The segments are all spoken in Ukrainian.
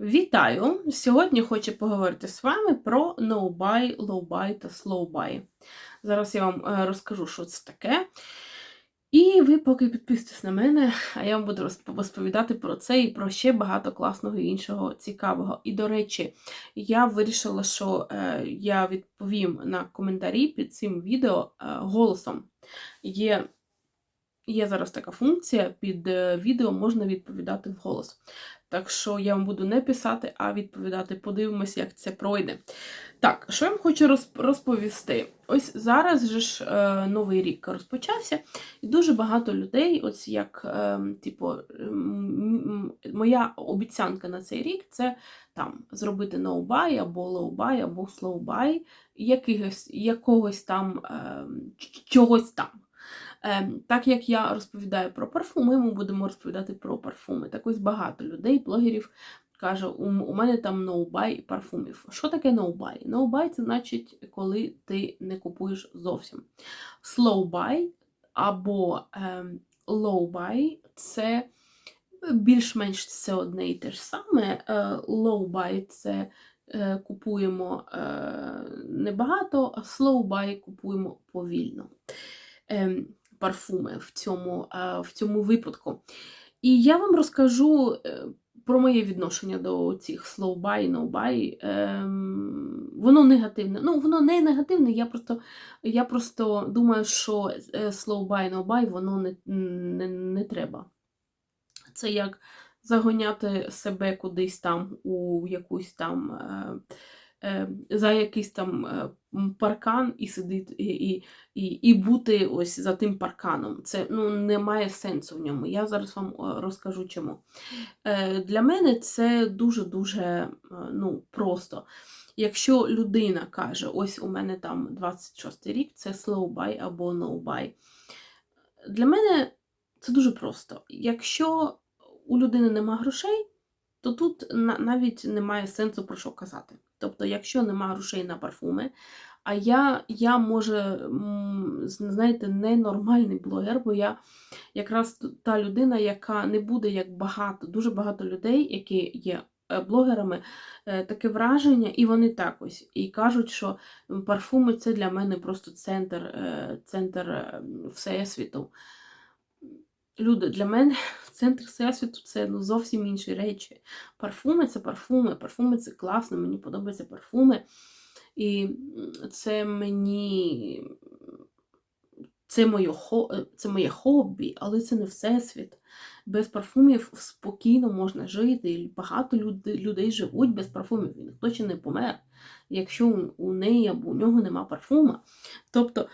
Вітаю! Сьогодні хочу поговорити з вами про no-buy, low-buy та slow-buy. Зараз я вам е, розкажу, що це таке. І ви поки підписуйтесь на мене, а я вам буду розповідати про це і про ще багато класного і іншого цікавого. І, до речі, я вирішила, що е, я відповім на коментарі під цим відео е, голосом. Є, є зараз така функція, під відео можна відповідати вголос. Так що я вам буду не писати, а відповідати. Подивимося, як це пройде. Так, що я вам хочу розп- розповісти? Ось зараз же ж е, новий рік розпочався, і дуже багато людей, ось як е, типу, м- м- моя обіцянка на цей рік це там зробити no-buy, або low-buy, або якогось, якогось там е, чогось там. Ем, Так як я розповідаю про парфуми, ми будемо розповідати про парфуми. Так ось багато людей, блогерів каже, у, мене там ноубай парфумів. Що таке ноубай? Ноубай це значить, коли ти не купуєш зовсім. Slow-buy або ем, low-buy – це більш-менш це одне і те ж саме. Е, Low-buy – це е, купуємо е, небагато, а slow-buy купуємо повільно. Ем, парфуми в цьому, е, в цьому випадку. І я вам розкажу е, про моє відношення до цих slow buy, no buy. Ем, воно негативне. Ну, воно не негативне, я просто, я просто думаю, що е, slow buy, no buy, воно не, не, не треба. Це як загоняти себе кудись там у якусь там. За якийсь там е, паркан і сидіти і, і, і, бути ось за тим парканом. Це ну, не має сенсу в ньому. Я зараз вам е, розкажу чому. Е, Для мене це дуже-дуже е, ну, просто. Якщо людина каже, ось у мене там 26 рік, це slow buy або no buy. Для мене це дуже просто. Якщо у людини нема грошей, то тут навіть немає сенсу про що казати. Тобто, якщо нема грошей на парфуми, а я, я може, знаєте, ненормальний блогер, бо я якраз та людина, яка не буде як багато, дуже багато людей, які є е, блогерами, е, таке враження, і вони так ось і кажуть, що парфуми це для мене просто центр, е, центр е, всесвіту. Люди, для мене центр всесвіту це ну, зовсім інші речі. Парфуми це парфуми, парфуми це класно, мені подобаються парфуми. І це мені це моє, е, це моє хобі, але це не всесвіт. Без парфумів спокійно можна жити. І багато люд- людей живуть без парфумів. І ніхто ще не помер, якщо у- неї або у нього нема парфума. Тобто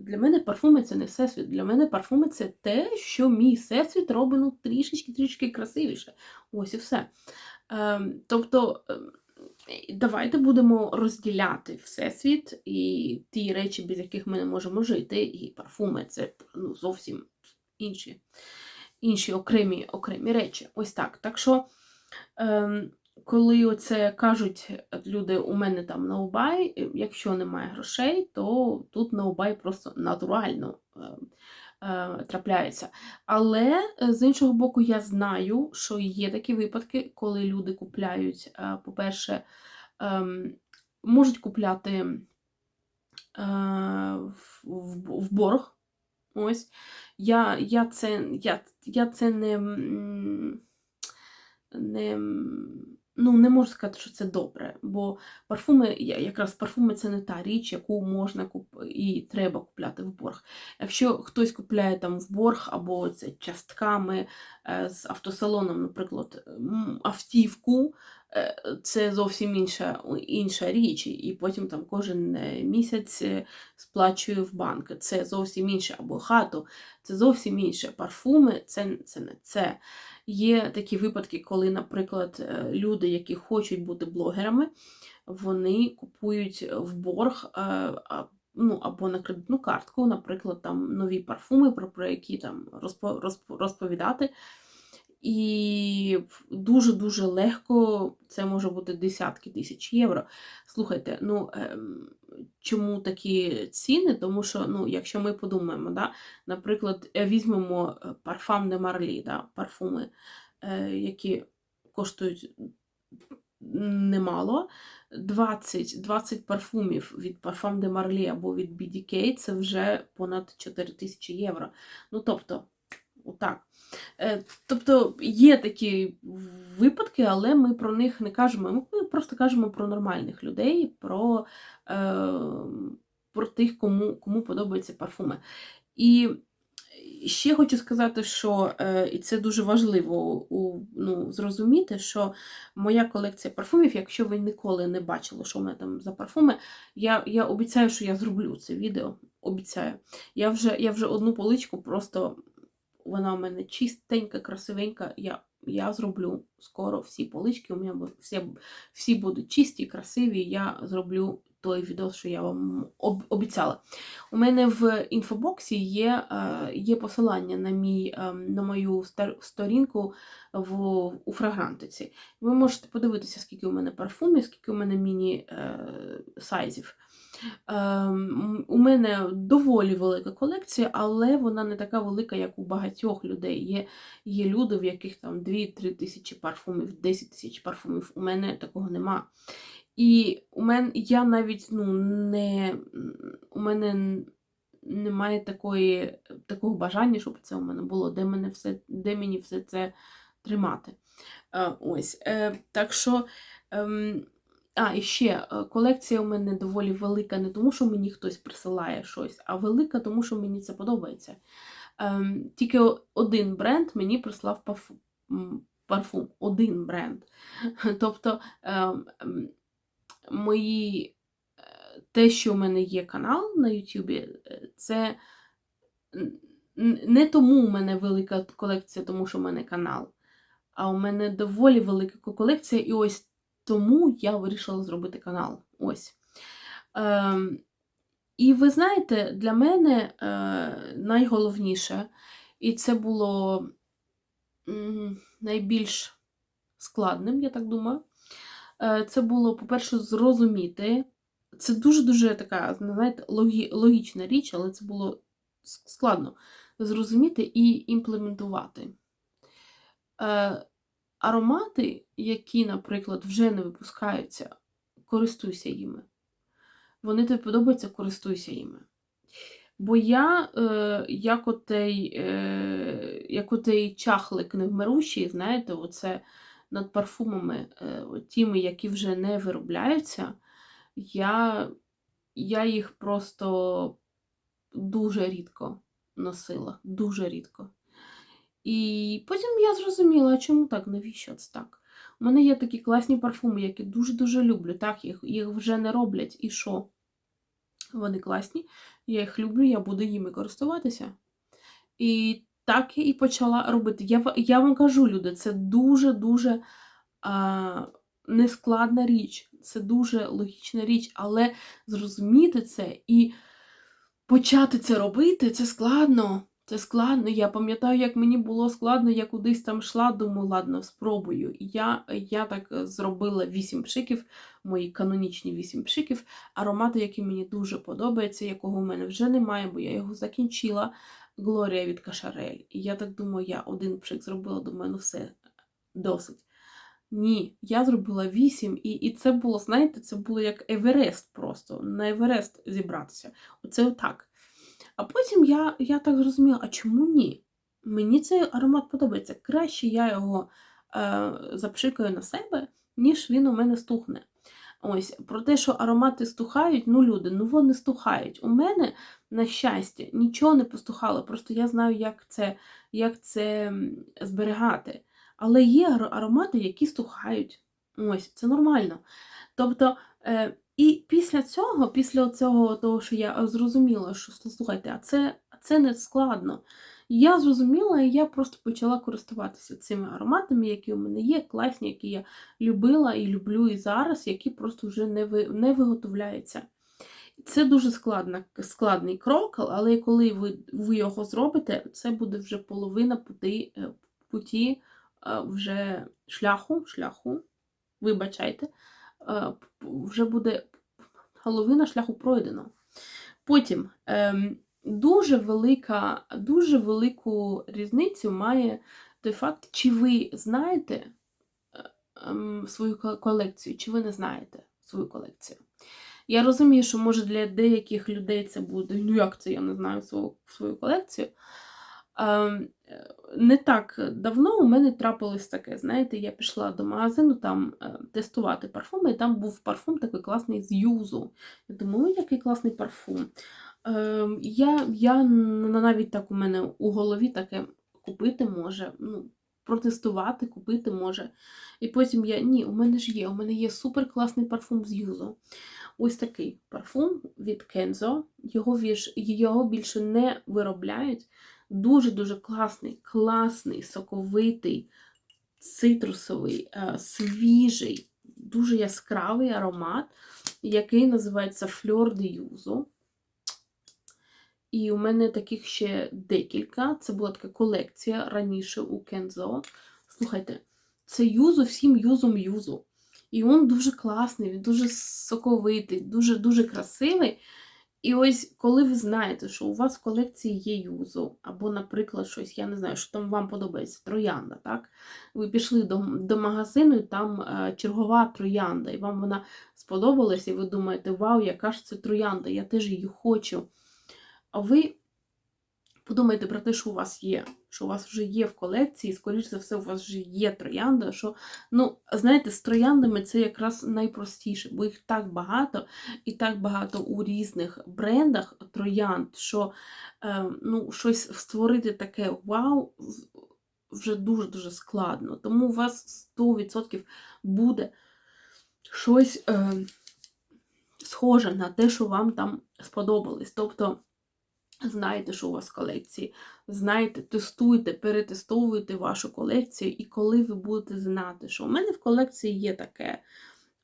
для мене парфуми це не всесвіт. Для мене парфуми це те, що мій всесвіт робить ну, трішечки-трішки красивіше. Ось і все. Ем, Тобто. ем, Давайте будемо розділяти всесвіт і ті речі, без яких ми не можемо жити, і парфуми це ну, зовсім інші, інші окремі, окремі речі. Ось так. Так що, ем, коли оце кажуть люди, у мене там ноубай, якщо немає грошей, то тут ноубай просто натурально е, е, трапляється. Але е, з іншого боку, я знаю, що є такі випадки, коли люди купляють, е, по-перше, ем, можуть купляти е, в, борг. Ось. Я, я, це, я, я це не, не, ну, не можу сказати, що це добре, бо парфуми, якраз парфуми це не та річ, яку можна куп... і треба купляти в борг. Якщо хтось купляє там в борг або це частками е, з автосалоном, наприклад, автівку, це зовсім інша, інша річ, і потім там кожен е, місяць е, сплачує в банк. Це зовсім інше, або хату, це зовсім інше. Парфуми це, це не це. Є такі випадки, коли, наприклад, е, люди, які хочуть бути блогерами, вони купують в борг ну, або на кредитну картку, наприклад, там нові парфуми, про які там розповідати. І дуже-дуже легко це може бути десятки тисяч євро. Слухайте, ну ем, чому такі ціни? Тому що, ну, якщо ми подумаємо, да, наприклад, е, візьмемо е, парфам де Марлі, да, парфуми, е, які коштують немало. 20, 20 парфумів від Parfum de Marly або від BDK це вже понад 4 тисячі євро. Ну, тобто, отак. Е, Тобто є такі випадки, але ми про них не кажемо. Ми просто кажемо про нормальних людей, про, е, про тих, кому, кому подобаються парфуми. І ще хочу сказати, що е, і це дуже важливо ну, зрозуміти, що моя колекція парфумів, якщо ви ніколи не бачили, що в мене там за парфуми, я я обіцяю, що я зроблю це відео. Обіцяю. Я вже я вже одну поличку, просто вона у мене чистенька, красивенька. Я я зроблю скоро всі полички. У мене всі, всі будуть чисті, красиві. Я зроблю той відео, що я вам обіцяла. У мене в інфобоксі є е, є посилання на мій, е, на мою сторінку в, у фрагрантиці. Ви можете подивитися, скільки у мене парфумів, скільки у мене міні-сайзів. Ем, у мене доволі велика колекція, але вона не така велика, як у багатьох людей. Є є люди, в яких там 2-3 тисячі парфумів, 10 тисяч парфумів. У мене такого нема. І у мене я навіть ну, не у мене немає такої, такого бажання, щоб це у мене було, де мене все, де мені все це тримати. Е, ось. Е, так що. А, і ще е, колекція у мене доволі велика, не тому, що мені хтось присилає щось, а велика, тому що мені це подобається. Ем, Тільки один бренд мені прислав парфум. Один бренд. Тобто ем, мої, е, те, що у мене є канал на Ютубі, е, це не тому у мене велика колекція, тому що у мене канал, а у мене доволі велика колекція, і ось тому я вирішила зробити канал. Ось. Ем, І ви знаєте, для мене е, найголовніше, і це було найбільш складним, я так думаю. Е, це було, по-перше, зрозуміти. Це дуже-дуже така, знаєте, логі, логічна річ, але це було складно зрозуміти і імплементувати. Е, Аромати, які, наприклад, вже не випускаються, користуйся їми. Вони тобі подобаються, користуйся їми. Бо я, е, як отей, е, як отей чахлик невмирущий, знаєте, оце над парфумами, е, тими, які вже не виробляються, я, я їх просто дуже рідко носила. Дуже рідко. І потім я зрозуміла, чому так, навіщо це так? У мене є такі класні парфуми, які дуже-дуже люблю. Так, їх їх вже не роблять. І що? Вони класні, я їх люблю, я буду їми користуватися. І так я і почала робити. Я я вам кажу, люди, це дуже-дуже нескладна річ, це дуже логічна річ, але зрозуміти це і почати це робити це складно. Це складно. Я пам'ятаю, як мені було складно, я кудись там йшла, думаю, ладно, спробую. Я я так зробила вісім пшиків, мої канонічні вісім пшиків, аромати, які мені дуже подобаються, якого в мене вже немає, бо я його закінчила. Глорія від Кашарель. І я так думаю, я один пшик зробила, думаю, ну все, досить. Ні, я зробила вісім, і і це було, знаєте, це було як Еверест просто, на Еверест зібратися. Оце отак. А потім я я так зрозуміла, а чому ні? Мені цей аромат подобається. Краще я його е, запшикаю на себе, ніж він у мене стухне. Ось, Про те, що аромати стухають, ну, люди, ну вони стухають. У мене, на щастя, нічого не постухало, просто я знаю, як це як це зберігати. Але є аромати, які стухають. Ось, Це нормально. Тобто, е, і після цього, після цього, того, що я зрозуміла, що слухайте, а це, це не складно. Я зрозуміла, і я просто почала користуватися цими ароматами, які у мене є, класні, які я любила і люблю і зараз, які просто вже не ви, не виготовляються. Це дуже складна, складний крок, але коли ви ви його зробите, це буде вже половина путі, е, путі е, вже шляху, шляху, вибачайте, е, вже буде половина шляху пройдено. Потім ем, дуже велика, дуже велику різницю має той факт, чи ви знаєте, ем, свою колекцію, чи ви не знаєте свою колекцію. Я розумію, що може для деяких людей це буде, ну як це я не знаю свою, свою колекцію. Е, Не так давно у мене трапилось таке. Знаєте, я пішла до магазину там е, тестувати парфуми, і там був парфум такий класний з юзу. Я думаю, який класний парфум. Ем, Я, я навіть так у мене у голові таке купити може, ну, протестувати, купити може. І потім я, ні, у мене ж є, у мене є супер класний парфум з юзу. Ось такий парфум від Kenzo. Його, його більше не виробляють. Дуже-дуже класний, класний, соковитий, цитрусовий, е, свіжий, дуже яскравий аромат, який називається Fleur de Yuzu. І у мене таких ще декілька. Це була така колекція раніше у Кензо. Слухайте, це юзу всім юзом юзу. І він дуже класний, він дуже соковитий, дуже-дуже красивий. І ось коли ви знаєте, що у вас в колекції є юзу, або, наприклад, щось, я не знаю, що там вам подобається, троянда, так? Ви пішли до, до магазину, і там е, чергова троянда, і вам вона сподобалася, і ви думаєте, вау, яка ж це троянда, я теж її хочу. А ви подумайте про те, що у вас є, що у вас вже є в колекції, скоріш за все, у вас вже є троянда. Що, ну, знаєте, з трояндами це якраз найпростіше, бо їх так багато, і так багато у різних брендах троянд, що е, ну, щось створити таке вау вже дуже-дуже складно. Тому у вас 100% буде щось е, схоже на те, що вам там сподобалось. Тобто, Знайте, що у вас в колекції. Знайте, тестуйте, перетестовуйте вашу колекцію, і коли ви будете знати, що у мене в колекції є таке.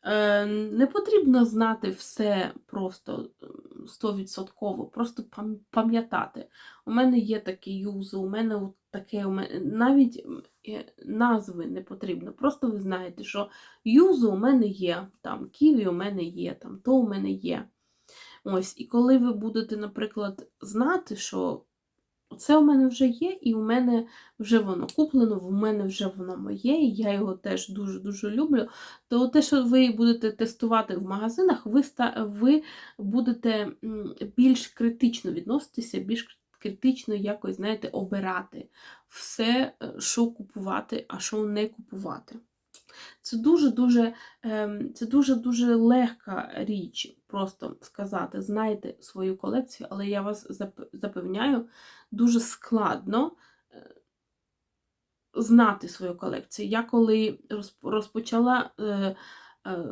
Е, Не потрібно знати все просто м, 100%, просто пам- пам'ятати. У мене є такі юзи, у мене таке, у мене навіть е, назви не потрібно. Просто ви знаєте, що юзу у мене є, там ківі у мене є, там то у мене є. Ось, і коли ви будете, наприклад, знати, що це у мене вже є, і у мене вже воно куплено, в мене вже воно моє, і я його теж дуже-дуже люблю, то те, що ви будете тестувати в магазинах, ви, ви будете більш критично відноситися, більш критично якось, знаєте, обирати все, е, що купувати, а що не купувати. Це дуже-дуже ем, це дуже-дуже легка річ, просто сказати, знайте свою колекцію, але я вас запевняю, дуже складно е, знати свою колекцію. Я коли розпочала е, е,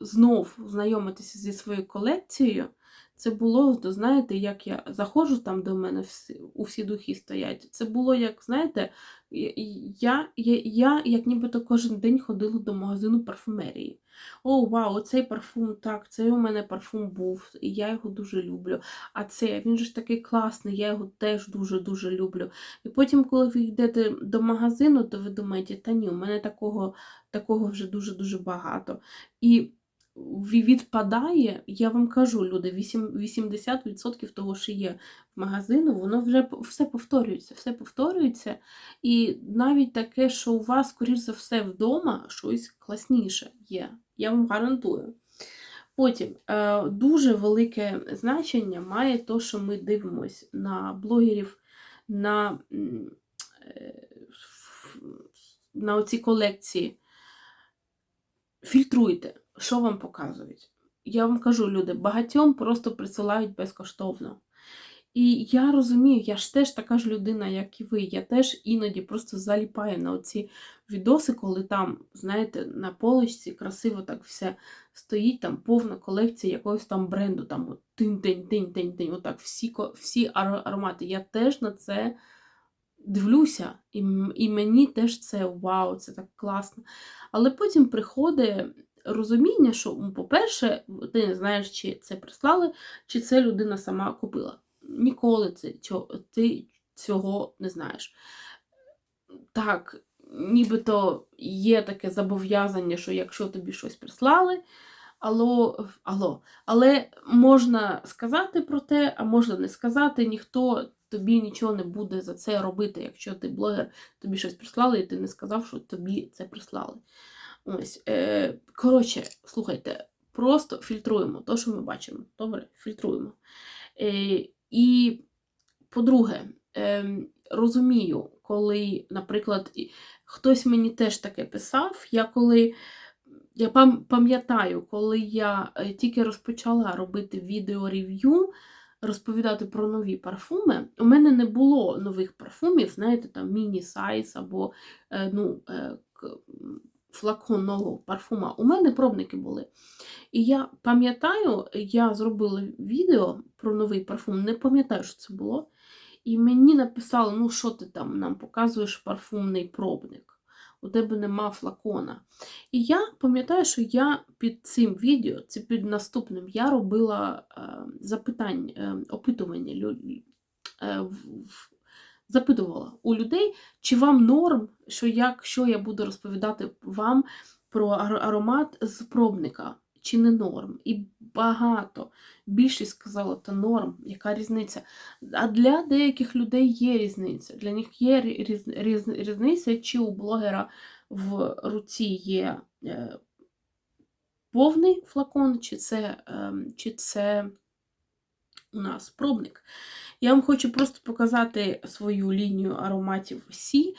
знов знайомитися зі своєю колекцією, це було, то знаєте, як я заходжу там, в мене всі, у всі духи стоять. Це було, як, знаєте, я, я, я як нібито кожен день ходила до магазину парфумерії. О, вау, оцей парфум, так, цей у мене парфум був, і я його дуже люблю. А це, він ж такий класний, я його теж дуже-дуже люблю. І потім, коли ви йдете до магазину, то ви думаєте, та ні, у мене такого, такого вже дуже-дуже багато. І відпадає, я вам кажу, люди, вісім- 80% того, що є в магазину, воно вже все повторюється, все повторюється. І навіть таке, що у вас, скоріш за все, вдома щось класніше є. Я вам гарантую. Потім е, дуже велике значення має те, що ми дивимося на блогерів, на, е, на оці колекції. Фільтруйте, що вам показують. Я вам кажу, люди, багатьом просто присилають безкоштовно. І я розумію, я ж теж така ж людина, як і ви. Я теж іноді просто заліпаю на оці відоси, коли там, знаєте, на поличці красиво так все стоїть, там повна колекція якогось там бренду, там тинь-тинь, тинь-тинь, тинь, отак всі, всі аромати. Я теж на це дивлюся, і, і мені теж це вау, це так класно. Але потім приходить розуміння, що, по-перше, ти не знаєш, чи це прислали, чи це людина сама купила. Ніколи це, ти цього не знаєш. Так, нібито є таке зобов'язання, що якщо тобі щось прислали, алло, алло, але можна сказати про те, а можна не сказати, ніхто тобі нічого не буде за це робити, якщо ти блогер, тобі щось прислали, і ти не сказав, що тобі це прислали. Ось, е, коротше, слухайте, просто фільтруємо те, що ми бачимо. Добре, фільтруємо. Е, і, по-друге, е, розумію, коли, наприклад, хтось мені теж таке писав, я коли. Я пам'ятаю, коли я е, тільки розпочала робити відео-рев'ю, розповідати про нові парфуми, у мене не було нових парфумів, знаєте, там міні-сайз або е, ну, к- м, флакон нового парфума. У мене пробники були. І я пам'ятаю, я зробила відео про новий парфум, не пам'ятаю, що це було. І мені написали, ну що ти там нам показуєш парфумний пробник? У тебе нема флакона. І я пам'ятаю, що я під цим відео, це під наступним, я робила е, запитання, е, опитування, е, в- запитувала у людей, чи вам норм, що якщо я буду розповідати вам про аромат з пробника, чи не норм? І багато, більшість сказала, та норм, яка різниця. А для деяких людей є різниця. Для них є різ, різ, різниця, чи у блогера в руці є е, повний флакон, чи це, ем, чи це у нас пробник. Я вам хочу просто показати свою лінію ароматів Сі.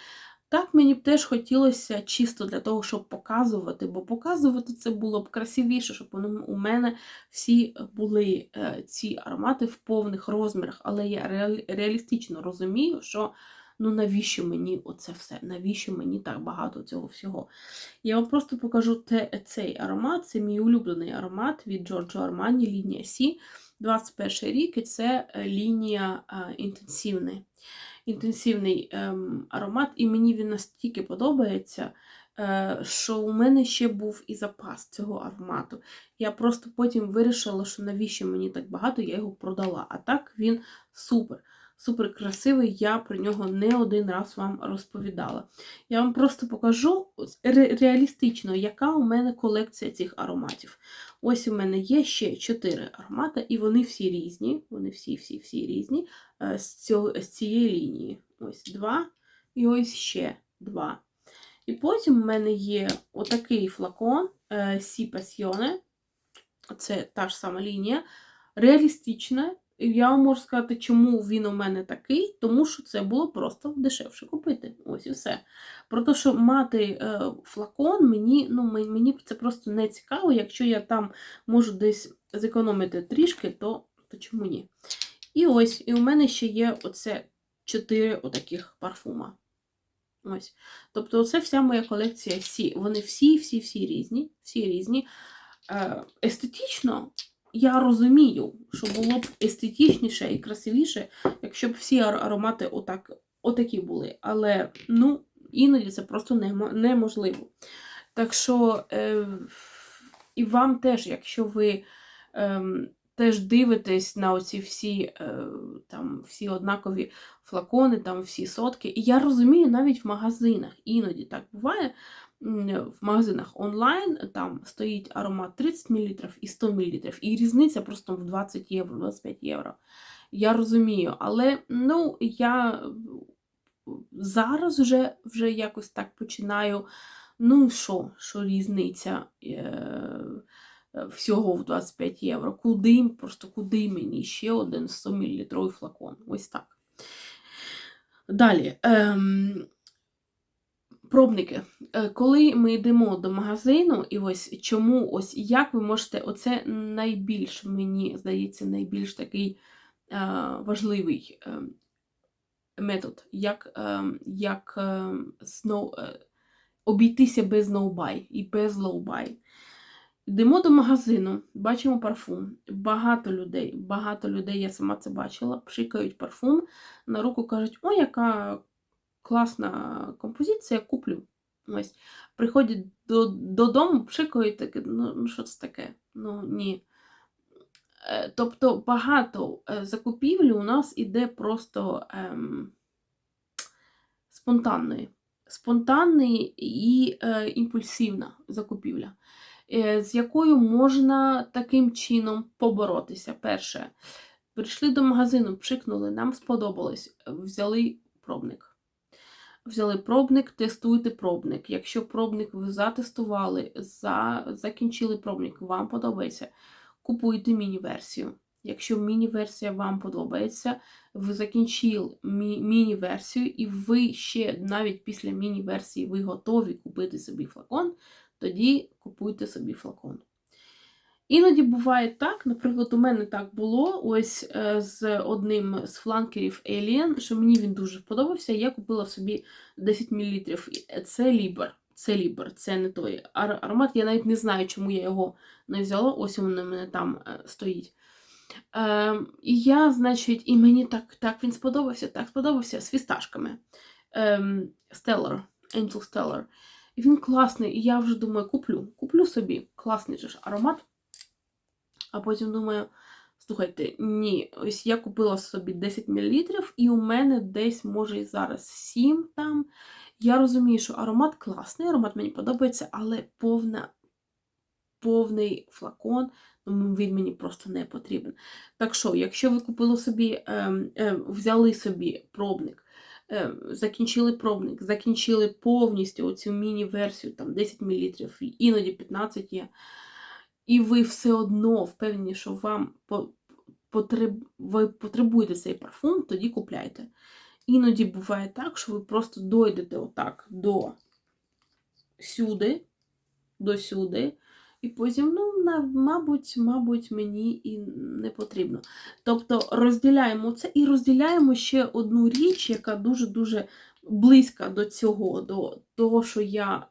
Так мені б теж хотілося чисто для того, щоб показувати, бо показувати це було б красивіше, щоб у мене всі були е, ці аромати в повних розмірах. Але я реалістично розумію, що ну навіщо мені оце все? Навіщо мені так багато цього всього? Я вам просто покажу те, цей аромат. Це мій улюблений аромат від Giorgio Armani, лінія Сі. 21 рік, і це е, лінія е, інтенсивний. Інтенсивний ем, аромат, і мені він настільки подобається, е, що у мене ще був і запас цього аромату. Я просто потім вирішила, що навіщо мені так багато, я його продала. А так він супер, супер красивий. Я про нього не один раз вам розповідала. Я вам просто покажу ре- реалістично, яка у мене колекція цих ароматів. Ось у мене є ще 4 аромати, і вони всі різні. Вони всі-всі-всі різні е, з, цього, з цієї лінії. Ось два, і ось ще два. І потім у мене є отакий флакон е, Сі Пасьйоне. Це та ж сама лінія. Реалістична. Я вам можу сказати, чому він у мене такий, тому що це було просто дешевше купити. Ось і все. Про те, що мати е, флакон, мені, ну, мені це просто не цікаво. Якщо я там можу десь зекономити трішки, то, то чому ні? І ось, і у мене ще є оце чотири отаких парфума. Ось. Тобто, це вся моя колекція Сі. Вони всі, всі, всі різні. Всі різні. Е, естетично я розумію, що було б естетичніше і красивіше, якщо б всі аромати отак, отакі були. Але ну, іноді це просто неможливо. Так що е, і вам теж, якщо ви ем, теж дивитесь на оці всі, е, там, всі однакові флакони, там всі сотки. І я розумію, навіть в магазинах іноді так буває. В магазинах онлайн там стоїть аромат 30 мл і 100 мл, і різниця просто в 20 євро, 25 євро. Я розумію, але ну, я зараз вже, вже якось так починаю. Ну, що, що різниця е, е, всього в 25 євро? Куди, просто куди мені ще один 100 мл флакон? Ось так. Далі. Ем, пробники. Е, Коли ми йдемо до магазину, і ось чому, ось як ви можете, оце найбільш, мені здається, найбільш такий е, важливий е, метод, як, як е, обійтися без ноубай і без лоубай. Йдемо до магазину, бачимо парфум. Багато людей, багато людей, я сама це бачила, пшикають парфум, на руку кажуть, о, яка класна композиція, куплю. Ось. Приходять до, додому, пшикають таке, ну, ну що це таке? Ну ні. Е, Тобто багато е, закупівлі у нас іде просто ем, спонтанної. Спонтанної і е, імпульсивна закупівля, е, з якою можна таким чином поборотися. Перше, прийшли до магазину, пшикнули, нам сподобалось, взяли пробник. Взяли пробник, тестуйте пробник. Якщо пробник ви затестували, за, закінчили пробник, вам подобається, купуйте міні-версію. Якщо міні-версія вам подобається, ви закінчили мі- міні-версію, і ви ще навіть після міні-версії ви готові купити собі флакон, тоді купуйте собі флакон. Іноді буває так, наприклад, у мене так було ось е, з одним з фланкерів Alien, що мені він дуже сподобався. Я купила собі 10 мл. Це Лібер. Це Лібер, це не той ар- аромат. Я навіть не знаю, чому я його не взяла. Ось він у мене там е, стоїть. Е, і я, значить, і мені так, так він сподобався, так сподобався з фісташками. Е, Stellar, Angel Stellar. І він класний, і я вже думаю, куплю. Куплю собі класний же ж аромат. А потім думаю, слухайте, ні, ось я купила собі 10 мл, і у мене десь, може, і зараз 7 там. Я розумію, що аромат класний, аромат мені подобається, але повна, повний флакон, ну, він мені просто не потрібен. Так що, якщо ви купили собі, ем, ем, взяли собі пробник, ем, закінчили пробник, закінчили повністю оцю міні-версію, там 10 мл, іноді 15 є і ви все одно впевнені, що вам потреб... ви потребуєте цей парфум, тоді купляйте. Іноді буває так, що ви просто дойдете отак до сюди, до сюди, і потім, ну, на- мабуть, мабуть, мені і не потрібно. Тобто розділяємо це і розділяємо ще одну річ, яка дуже-дуже близька до цього, до того, що я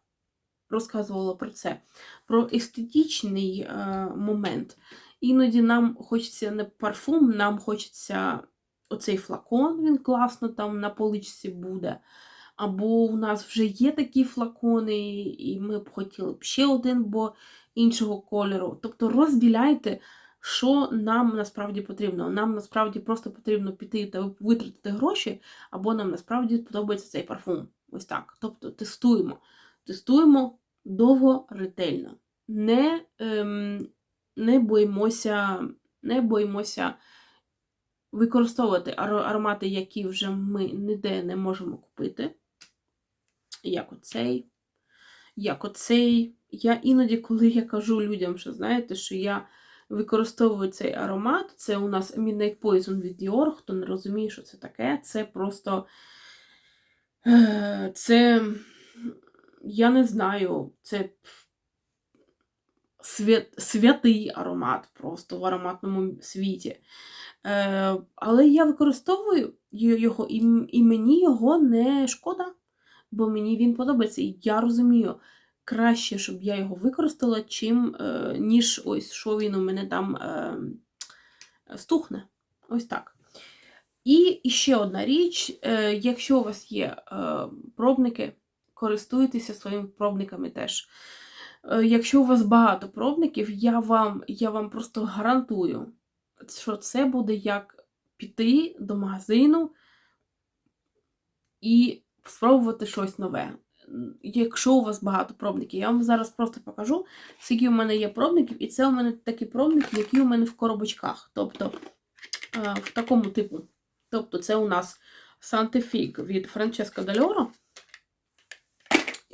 розказувала про це, про естетичний е, момент. Іноді нам хочеться не парфум, нам хочеться оцей флакон, він класно там на поличці буде. Або у нас вже є такі флакони, і ми б хотіли б ще один, бо іншого кольору. Тобто розділяйте, що нам насправді потрібно. Нам насправді просто потрібно піти та витратити гроші, або нам насправді подобається цей парфум. Ось так. Тобто тестуємо. Тестуємо довго, ретельно. Не, ем, не боїмося, не боїмося використовувати аромати, які вже ми ніде не можемо купити. Як оцей, як оцей. Я іноді, коли я кажу людям, що знаєте, що я використовую цей аромат, це у нас Midnight Poison від Dior, хто не розуміє, що це таке, це просто. е, Це я не знаю, це свят, святий аромат просто в ароматному світі. Е, але я використовую його, і, і мені його не шкода, бо мені він подобається. І я розумію, краще, щоб я його використала, чим, е, ніж ось що він у мене там е, стухне. Ось так. І, ще одна річ: е, якщо у вас є е, пробники, користуйтеся своїми пробниками теж. Е, Якщо у вас багато пробників, я вам, я вам просто гарантую, що це буде як піти до магазину і спробувати щось нове. Якщо у вас багато пробників, я вам зараз просто покажу, скільки у мене є пробників, і це у мене такі пробники, які у мене в коробочках. Тобто е, в такому типу. Тобто, це у нас Santefig від Франческо Дальоро.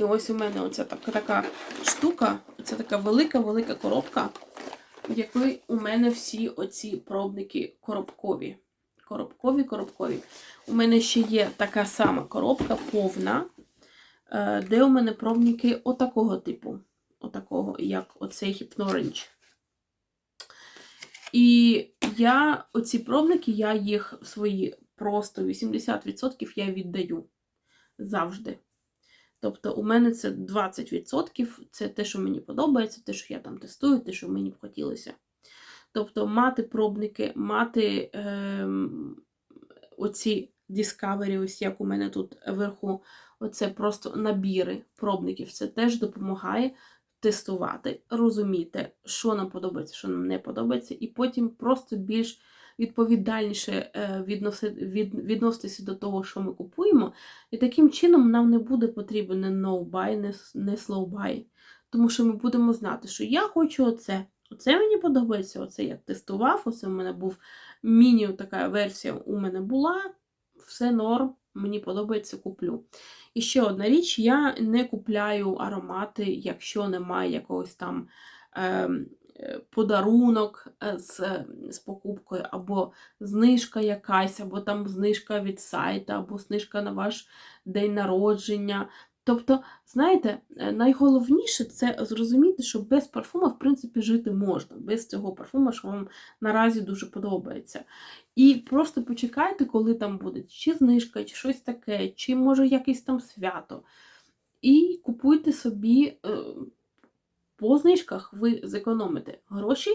І ось у мене оця така, така штука, це така велика-велика коробка, в якій у мене всі оці пробники коробкові. Коробкові, коробкові. У мене ще є така сама коробка повна, е, де у мене пробники отакого типу. Отакого, як оцей Hypnorange. І я, оці пробники, я їх свої просто 80% я віддаю завжди. Тобто у мене це 20%, це те, що мені подобається, те, що я там тестую, те, що мені б хотілося. Тобто мати пробники, мати ем, оці Discovery, ось як у мене тут вверху, оце просто набіри пробників. Це теж допомагає тестувати, розуміти, що нам подобається, що нам не подобається, і потім просто більш відповідальніше е, відноситися до того, що ми купуємо. І таким чином нам не буде потрібен не no-buy, не, с- slow-buy. Тому що ми будемо знати, що я хочу оце. Оце мені подобається, оце я тестував, оце у мене був міні така версія у мене була, все норм, мені подобається, куплю. І ще одна річ: я не купляю аромати, якщо немає якогось там е, подарунок е, з, з покупкою, або знижка якась, або там знижка від сайту, або знижка на ваш день народження. Тобто, знаєте, е, найголовніше це зрозуміти, що без парфума, в принципі, жити можна, без цього парфума, що вам наразі дуже подобається. І просто почекайте, коли там буде чи знижка, чи щось таке, чи може якесь там свято. І купуйте собі е, по знижках, ви зекономите гроші,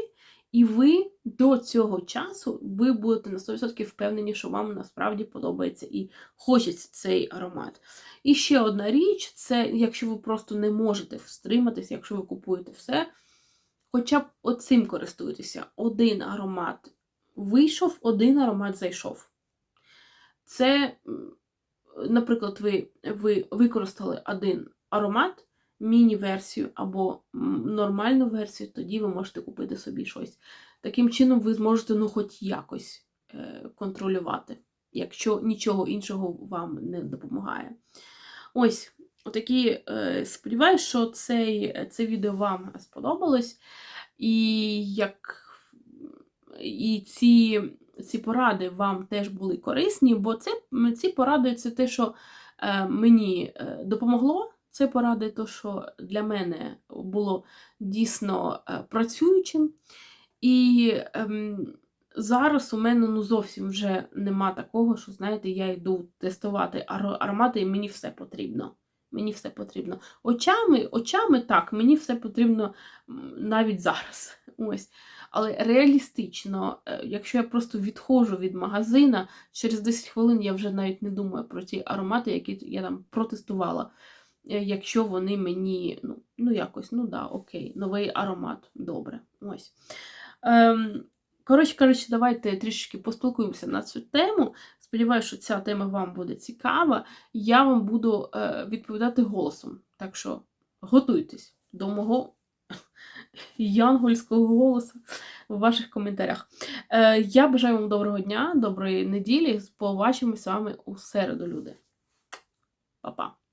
і ви до цього часу ви будете на 100% впевнені, що вам насправді подобається і хочеться цей аромат. І ще одна річ це якщо ви просто не можете встриматися, якщо ви купуєте все, хоча б оцим користуйтеся. Один аромат вийшов, один аромат зайшов. Це, наприклад, ви, ви використали один аромат, міні-версію або нормальну версію, тоді ви можете купити собі щось. Таким чином, ви зможете ну, хоч якось е, контролювати, якщо нічого іншого вам не допомагає. Ось, отакі, е, сподіваюсь, що цей, це відео вам сподобалось. І як і ці, ці поради вам теж були корисні, бо це, ці поради це те, що е, мені допомогло. Це поради, то, що для мене було дійсно е, працюючим. І ем, зараз у мене ну, зовсім вже нема такого, що, знаєте, я йду тестувати ар- аромати, і мені все потрібно. Мені все потрібно. Очами, очами так, мені все потрібно навіть зараз. Ось. Але реалістично, е, якщо я просто відходжу від магазина, через 10 хвилин я вже навіть не думаю про ті аромати, які я там протестувала. Е, Якщо вони мені, ну, ну якось, ну да, окей, новий аромат, добре. Ось. Ем, коротше, коротше, давайте трішки поспілкуємося на цю тему. Сподіваюся, що ця тема вам буде цікава. Я вам буду е, відповідати голосом. Так що готуйтесь до мого янгольського голосу в ваших коментарях. Е, я бажаю вам доброго дня, доброї неділі. Побачимося з вами у середу, люди. Па-па.